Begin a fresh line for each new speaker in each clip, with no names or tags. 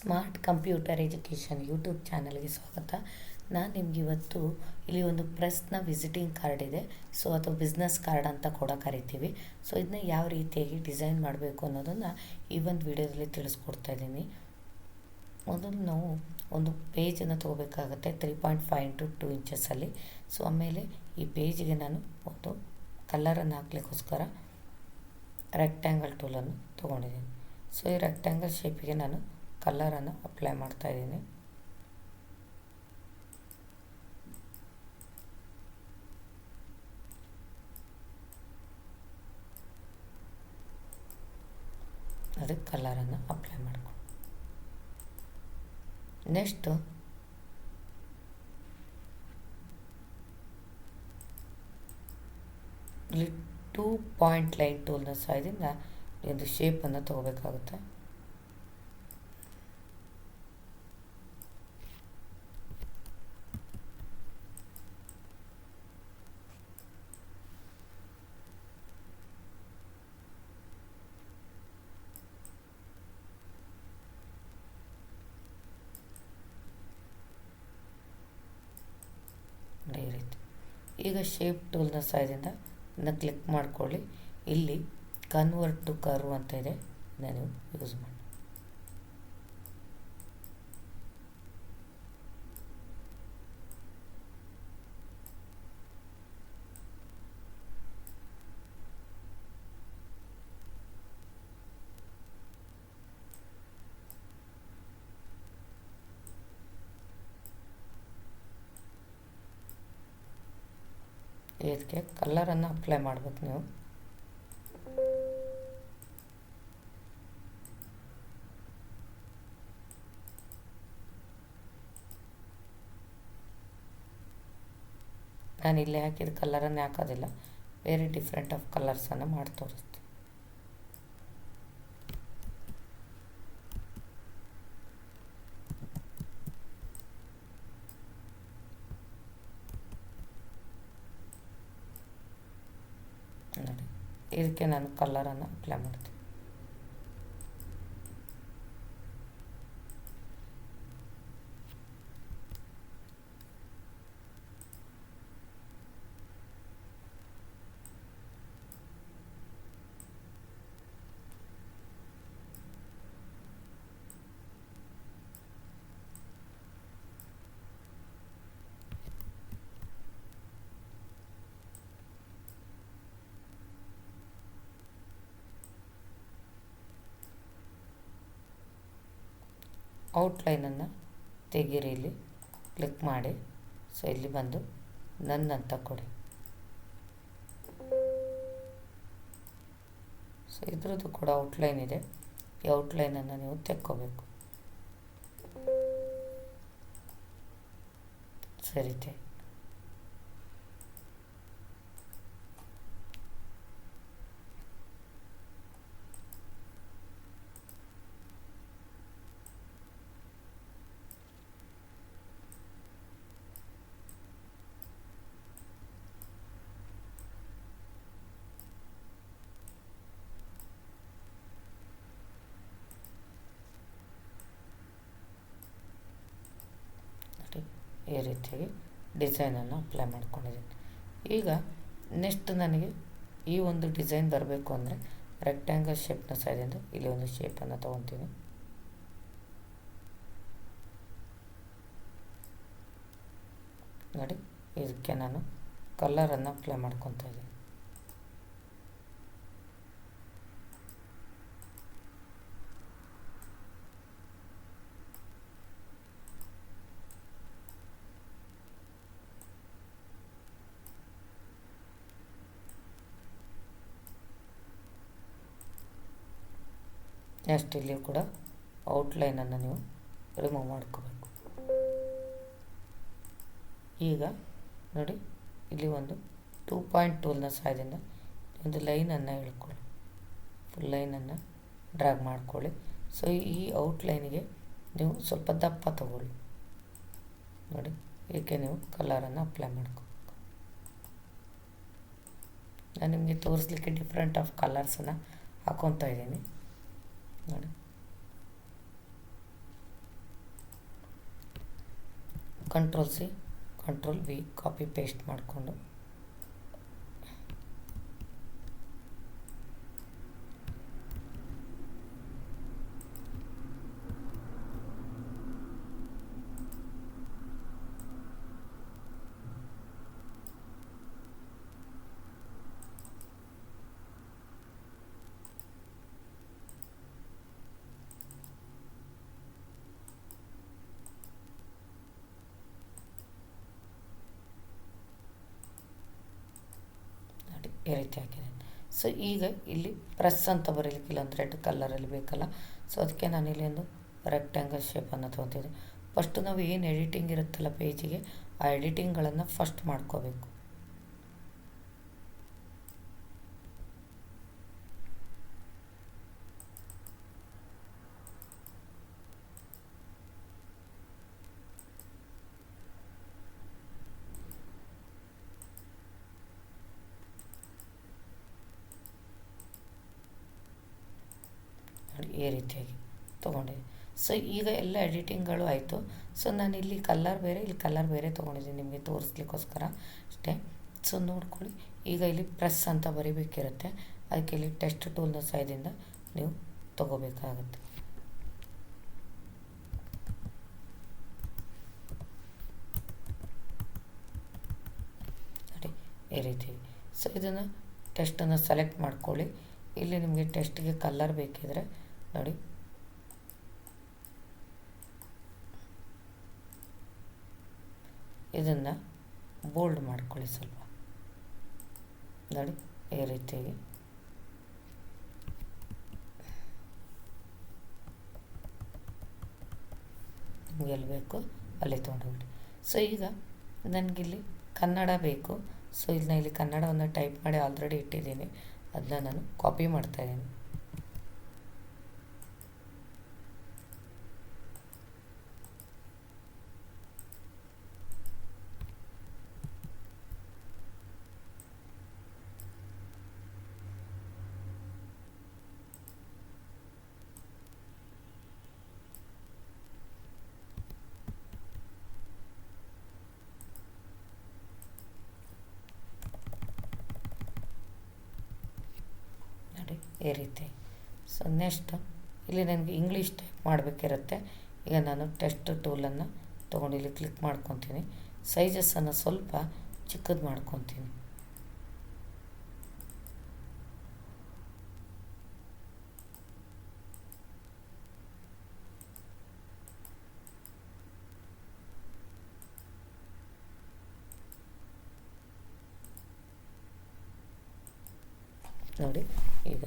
Smart computer education YouTube ಚಾನಲ್ಗೆ ಸ್ವಾಗತ. ನಾನು ನಿಮ್ಗೆ ಇವತ್ತು ಇಲ್ಲಿ ಒಂದು ಪ್ರೆಸ್ನ ವಿಸಿಟಿಂಗ್ ಕಾರ್ಡ್ ಇದೆ. ಸೊ, ಅಥವಾ ಬಿಸ್ನೆಸ್ ಕಾರ್ಡ್ ಅಂತ ಕೂಡ ಕರಿತೀವಿ. ಸೊ ಇದನ್ನ ಯಾವ ರೀತಿಯಾಗಿ ಡಿಸೈನ್ ಮಾಡಬೇಕು ಅನ್ನೋದನ್ನು ಈ ಒಂದು ವಿಡಿಯೋದಲ್ಲಿ ತಿಳಿಸ್ಕೊಡ್ತಾ ಇದ್ದೀನಿ. ಮೊದಲು ನಾವು ಒಂದು ಪೇಜನ್ನು ತೊಗೋಬೇಕಾಗತ್ತೆ three point five into two ಇಂಚಸ್ಸಲ್ಲಿ so, ಆಮೇಲೆ ಈ ಪೇಜಿಗೆ ನಾನು ಒಂದು ಕಲರನ್ನು ಹಾಕ್ಲಿಕ್ಕೋಸ್ಕರ ರೆಕ್ಟ್ಯಾಂಗಲ್ ಟೂಲನ್ನು ತೊಗೊಂಡಿದ್ದೀನಿ. ಸೊ, ಈ ರೆಕ್ಟ್ಯಾಂಗಲ್ ಶೇಪಿಗೆ ನಾನು ಕಲರನ್ನು ಅಪ್ಲೈ ಮಾಡ್ತಾ ಇದ್ದೀನಿ. ಅದಕ್ಕೆ ಕಲರನ್ನು ಅಪ್ಲೈ ಮಾಡ್ಕೊಂಡು ನೆಕ್ಸ್ಟು ಇಲ್ಲಿ ಟೂ ಪಾಯಿಂಟ್ ಲೈನ್ ಟೂಲ್ನ ಸಹಾಯದಿಂದ ಒಂದು ಶೇಪನ್ನು ತಗೋಬೇಕಾಗುತ್ತೆ ಈ ರೀತಿ ಈಗ ಶೇಪ್ ಟೂಲ್ನ ಸಹಾಯದಿಂದ ಇದನ್ನು ಕ್ಲಿಕ್ ಮಾಡಿಕೊಳ್ಳಿ. ಇಲ್ಲಿ ಕನ್ವರ್ಟ್ ಟು ಕರ್ವ್ ಅಂತ ಇದೆ. ಇದನ್ನು ಯೂಸ್ ಮಾಡಿ. ಇದಕ್ಕೆ ಕಲ್ಲರನ್ನು ಅಪ್ಲೈ ಮಾಡ್ಬೇಕು ನೀವು. ನಾನು ಇಲ್ಲಿ ಹಾಕಿದ ಕಲ್ಲರನ್ನು ಹಾಕೋದಿಲ್ಲ. ಬೇರೆ ಡಿಫ್ರೆಂಟ್ ಆಫ್ ಕಲರ್ಸನ್ನು ಮಾಡಿ ತೋರಿಸ್ತೀನಿ ನೋಡಿ ಇದಕ್ಕೆ ನಾನು ಕಲರನ್ನು ಅಪ್ಲೈ ಮಾಡ್ತೀನಿ. ಔಟ್ಲೈನನ್ನು ತೆಗೀರಿ ಇಲ್ಲಿ. ಕ್ಲಿಕ್ ಮಾಡಿ. ಸೊ, ಇಲ್ಲಿ ಬಂದು ನನ್ ಅಂತ ಕೊಡಿ. ಸೊ, ಇದ್ರದ್ದು ಕೂಡ ಔಟ್ಲೈನ್ ಇದೆ. ಈ ಔಟ್ಲೈನನ್ನು ನೀವು ತೆಕ್ಕೋಬೇಕು. ಸರಿತೆ ಈ ರೀತಿಯಾಗಿ ಡಿಸೈನನ್ನು ಅಪ್ಲೈ ಮಾಡ್ಕೊಂಡಿದ್ದೀನಿ. ಈಗ ನೆಕ್ಸ್ಟ್ ನನಗೆ ಈ ಒಂದು ಡಿಸೈನ್ ಬರಬೇಕು ಅಂದರೆ ರೆಕ್ಟ್ಯಾಂಗಲ್ ಶೇಪ್ನ ಸೈಡಿಂದ ಇಲ್ಲಿ ಒಂದು ಶೇಪನ್ನು ತೊಗೊತೀನಿ. ನೋಡಿ, ಇದಕ್ಕೆ ನಾನು ಕಲರನ್ನು ಅಪ್ಲೈ ಮಾಡ್ಕೊತಾ ಇದ್ದೀನಿ. ನೆಕ್ಸ್ಟ್ ಇಲ್ಲಿ ಕೂಡ ಔಟ್ಲೈನನ್ನು ನೀವು ರಿಮೂವ್ ಮಾಡ್ಕೋಬೇಕು. ಈಗ ನೋಡಿ, ಇಲ್ಲಿ ಒಂದು ಟೂ ಪಾಯಿಂಟ್ ಟೂಲ್ನ ಸಹಾಯದಿಂದ ಒಂದು ಲೈನನ್ನು ಇಳ್ಕೊಳ್ಳಿ ಫುಲ್ ಲೈನನ್ನು ಡ್ರ್ಯಾಗ್ ಮಾಡ್ಕೊಳ್ಳಿ. ಸೊ, ಈ ಔಟ್ಲೈನಿಗೆ ನೀವು ಸ್ವಲ್ಪ ದಪ್ಪ ತಗೊಳ್ಳಿ. ನೋಡಿ, ಇದಕ್ಕೆ ನೀವು ಕಲರನ್ನು ಅಪ್ಲೈ ಮಾಡ್ಕೋಬೇಕು ನಾನು ನಿಮಗೆ ತೋರಿಸ್ಲಿಕ್ಕೆ ಡಿಫ್ರೆಂಟ್ ಆಫ್ ಕಲರ್ಸನ್ನು ಹಾಕೊತಾ ಇದ್ದೀನಿ. Control C control V copy paste ಮಾಡಿಕೊಂಡು ಈ ರೀತಿ ಹಾಕಿದೆ. ಸೊ ಈಗ ಇಲ್ಲಿ ಪ್ರೆಸ್ ಅಂತ ಬರೀಲಿಕ್ಕಿಲ್ಲ ಅಂದರೆ ರೆಡ್ ಕಲರಲ್ಲಿ ಬೇಕಲ್ಲ. ಸೊ ಅದಕ್ಕೆ ನಾನು ಇಲ್ಲಿ ಒಂದು ರೆಕ್ಟ್ಯಾಂಗಲ್ ಶೇಪನ್ನು ತೊಗೊತಿದ್ದೆ. ಫಸ್ಟ್ ನಾವು ಏನು ಎಡಿಟಿಂಗ್ ಇರುತ್ತಲ್ಲ ಪೇಜಿಗೆ ಆ ಎಡಿಟಿಂಗ್ಗಳನ್ನು ಫಸ್ಟ್ ಮಾಡ್ಕೋಬೇಕು ನೋಡಿ ಈ ರೀತಿಯಾಗಿ ತೊಗೊಂಡಿದ್ದೀನಿ ಸೊ ಈಗ ಎಲ್ಲ ಎಡಿಟಿಂಗ್ಗಳು ಆಯಿತು. ಸೊ ನಾನು ಇಲ್ಲಿ ಕಲ್ಲರ್ ಬೇರೆ, ಇಲ್ಲಿ ಕಲ್ಲರ್ ಬೇರೆ ತೊಗೊಂಡಿದ್ದೀನಿ ನಿಮಗೆ ತೋರಿಸ್ಲಿಕ್ಕೋಸ್ಕರ ಅಷ್ಟೇ. ಸೊ ನೋಡ್ಕೊಳ್ಳಿ. ಈಗ ಇಲ್ಲಿ ಪ್ರೆಸ್ ಅಂತ ಬರಿಬೇಕಿರುತ್ತೆ. ಅದಕ್ಕೆ ಇಲ್ಲಿ ಟೆಸ್ಟ್ ಟೂಲ್ನ ಸಹಾಯದಿಂದ ನೀವು ತಗೋಬೇಕಾಗುತ್ತೆ. ನೋಡಿ, ಈ ರೀತಿ. ಸೊ ಇದನ್ನು ಟೆಸ್ಟನ್ನು ಸೆಲೆಕ್ಟ್ ಮಾಡ್ಕೊಳ್ಳಿ. ಇಲ್ಲಿ ನಿಮಗೆ ಟೆಸ್ಟ್ಗೆ ಕಲ್ಲರ್ ಬೇಕಿದ್ರೆ ನೋಡಿ. ಇದನ್ನು ಬೋಲ್ಡ್ ಮಾಡ್ಕೊಳ್ಳಿ ಸ್ವಲ್ಪ. ನೋಡಿ, ಈ ರೀತಿಯಾಗಿ. ಎಲ್ಲಿ ಬೇಕು ಅಲ್ಲಿ ತೊಗೊಂಡೋಗ್ಬಿಡಿ. ಸೊ ಈಗ ನನಗಿಲ್ಲಿ ಕನ್ನಡ ಬೇಕು. ಸೊ ನಾನು ಇಲ್ಲಿ ಕನ್ನಡವನ್ನು ಟೈಪ್ ಮಾಡಿ ಆಲ್ರೆಡಿ ಇಟ್ಟಿದ್ದೀನಿ. ಅದನ್ನ ನಾನು ಕಾಪಿ ಮಾಡ್ತಾಯಿದ್ದೀನಿ ನೋಡಿ ಈ ರೀತಿ. ಸೊ ನೆಕ್ಸ್ಟ್ ಇಲ್ಲಿ ನನಗೆ ಇಂಗ್ಲೀಷ್ ಟೈಪ್ ಮಾಡಬೇಕಿರುತ್ತೆ. ಈಗ ನಾನು ಟೆಸ್ಟ್ ಟೂಲನ್ನು ತೊಗೊಂಡು ಇಲ್ಲಿ ಕ್ಲಿಕ್ ಮಾಡ್ಕೊತೀನಿ. ಸೈಜಸ್ಸನ್ನು ಸ್ವಲ್ಪ ಚಿಕ್ಕದು ಮಾಡ್ಕೊತೀನಿ. ನೋಡಿ, ಈಗ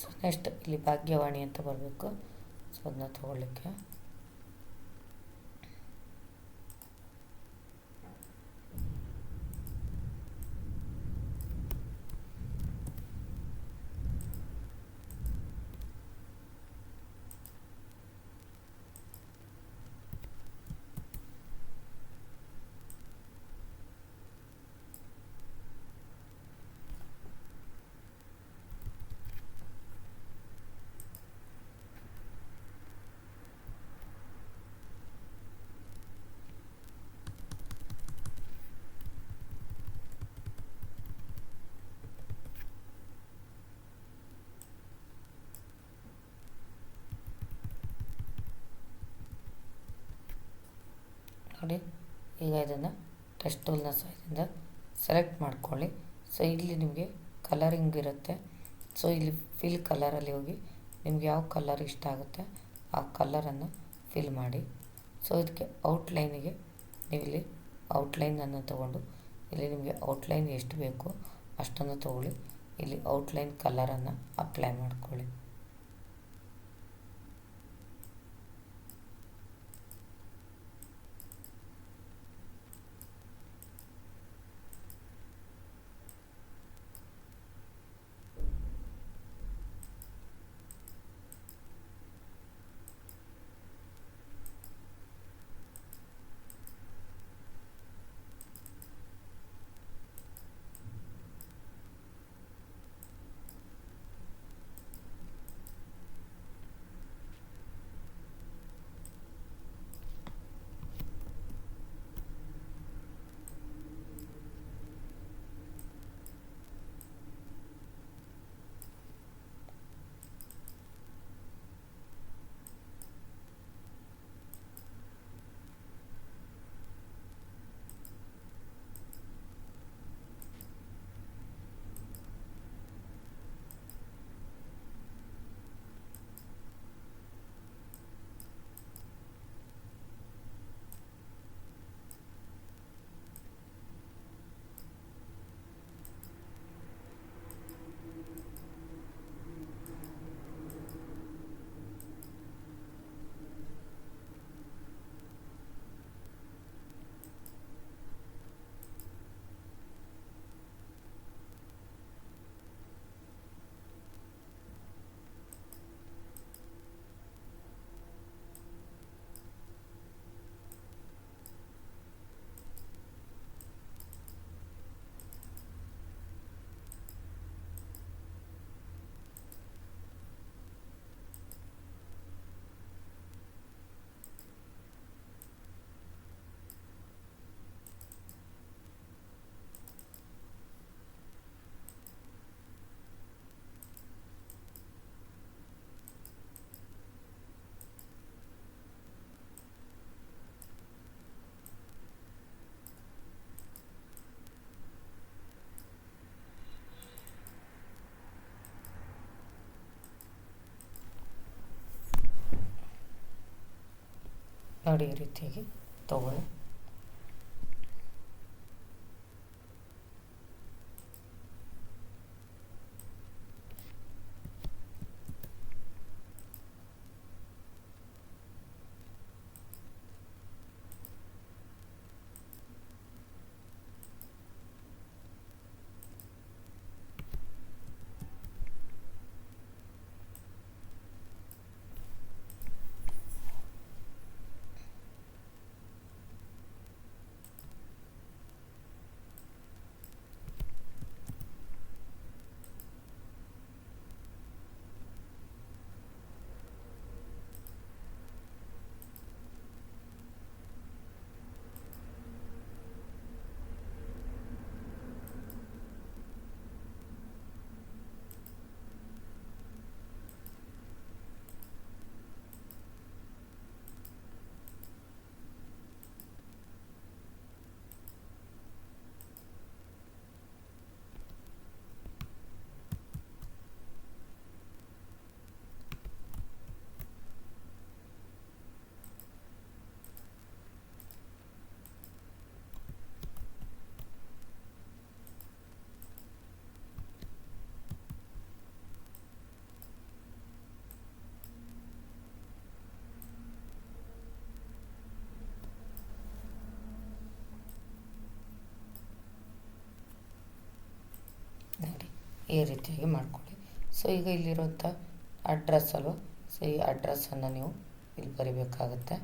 ಸೊ ನೆಕ್ಸ್ಟ್ ಇಲ್ಲಿ ಭಾಗ್ಯವಾಣಿ ಅಂತ ಬರಬೇಕು. ಸೊ ಅದನ್ನ ತೊಗೊಳ್ಳಿಕ್ಕೆ. ನೋಡಿ ಈಗ ಇದನ್ನು ಟೆಸ್ಟ್ ಟೂಲ್ನ ಸಹಾಯದಿಂದ ಸೆಲೆಕ್ಟ್ ಮಾಡ್ಕೊಳ್ಳಿ. ಸೊ ಇಲ್ಲಿ ನಿಮಗೆ ಕಲರಿಂಗ್ ಇರುತ್ತೆ. ಸೊ ಇಲ್ಲಿ ಫಿಲ್ ಕಲರಲ್ಲಿ ಹೋಗಿ ನಿಮ್ಗೆ ಯಾವ ಕಲರ್ ಇಷ್ಟ ಆಗುತ್ತೆ ಆ ಕಲರನ್ನು ಫಿಲ್ ಮಾಡಿ. ಸೊ ಇದಕ್ಕೆ ಔಟ್ಲೈನಿಗೆ ನೀವು ಇಲ್ಲಿ ಔಟ್ಲೈನನ್ನು ತೊಗೊಂಡು ಇಲ್ಲಿ ನಿಮಗೆ ಔಟ್ಲೈನ್ ಎಷ್ಟು ಬೇಕು ಅಷ್ಟನ್ನು ತೊಗೊಳ್ಳಿ. ಇಲ್ಲಿ ಔಟ್ಲೈನ್ ಕಲರನ್ನು ಅಪ್ಲೈ ಮಾಡ್ಕೊಳ್ಳಿ. ನೋಡಿ ಈ ರೀತಿಯಾಗಿ ತಗೊಳ್ಳಿ ನೋಡಿ ಈ ರೀತಿಯಾಗಿ ಮಾಡ್ಕೊಳ್ಳಿ. ಸೊ ಈಗ ಇಲ್ಲಿರುವಂಥ ಅಡ್ರೆಸ್ ಅಲ್ವ? ಸೊ ಈ ಅಡ್ರೆಸ್ಸನ್ನು ನೀವು ಇಲ್ಲಿ ಬರಿಬೇಕಾಗತ್ತೆ.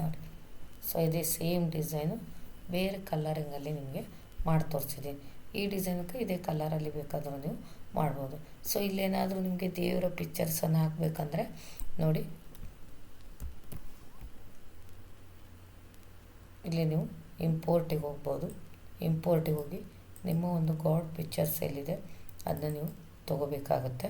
ನೋಡಿ. ಸೊ ಇದೇ ಸೇಮ್ ಡಿಸೈನು ಬೇರೆ ಕಲರಿಂಗಲ್ಲಿ ನಿಮಗೆ ಮಾಡಿ ತೋರಿಸಿದ್ದೀನಿ ಈ ಡಿಸೈನ್ಗೆ ಇದೇ ಕಲರಲ್ಲಿ ಬೇಕಾದರೂ ನೀವು ಮಾಡ್ಬೋದು. ಸೊ ಇಲ್ಲೇನಾದರೂ ನಿಮಗೆ ದೇವರ ಪಿಕ್ಚರ್ಸನ್ನು ಹಾಕಬೇಕಂದ್ರೆ ನೋಡಿ. ಇಲ್ಲಿ ನೀವು ಇಂಪೋರ್ಟಿಗೆ ಹೋಗ್ಬೋದು. ಇಂಪೋರ್ಟಿಗೆ ಹೋಗಿ ನಿಮ್ಮ ಒಂದು ಗಾಡ್ ಪಿಕ್ಚರ್ಸ್ ಎಲ್ಲಿದೆ, ಅದನ್ನ ನೀವು ತಗೋಬೇಕಾಗತ್ತೆ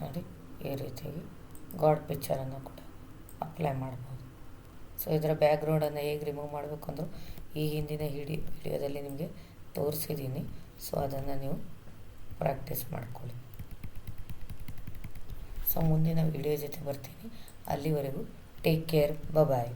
ನೋಡಿ ಈ ರೀತಿಯಾಗಿ ಗಾಡ್ ಪಿಕ್ಚರನ್ನು ಕೂಡ ಅಪ್ಲೈ ಮಾಡ್ಬೋದು. ಸೊ ಇದರ ಬ್ಯಾಕ್ಗ್ರೌಂಡನ್ನು ಹೇಗೆ ರಿಮೂವ್ ಮಾಡಬೇಕು ಅಂದರೂ ಈ ಹಿಂದಿನ ಹಿಡಿ, ವಿಡಿಯೋದಲ್ಲಿ ನಿಮಗೆ ತೋರಿಸಿದ್ದೀನಿ ಸೊ ಅದನ್ನು ನೀವು ಪ್ರಾಕ್ಟೀಸ್ ಮಾಡ್ಕೊಳ್ಳಿ. ಸೊ ಮುಂದಿನ ವಿಡಿಯೋ ಜೊತೆ ಬರ್ತೀನಿ. ಅಲ್ಲಿವರೆಗೂ ಟೇಕ್ ಕೇರ್ ಬಾಯ್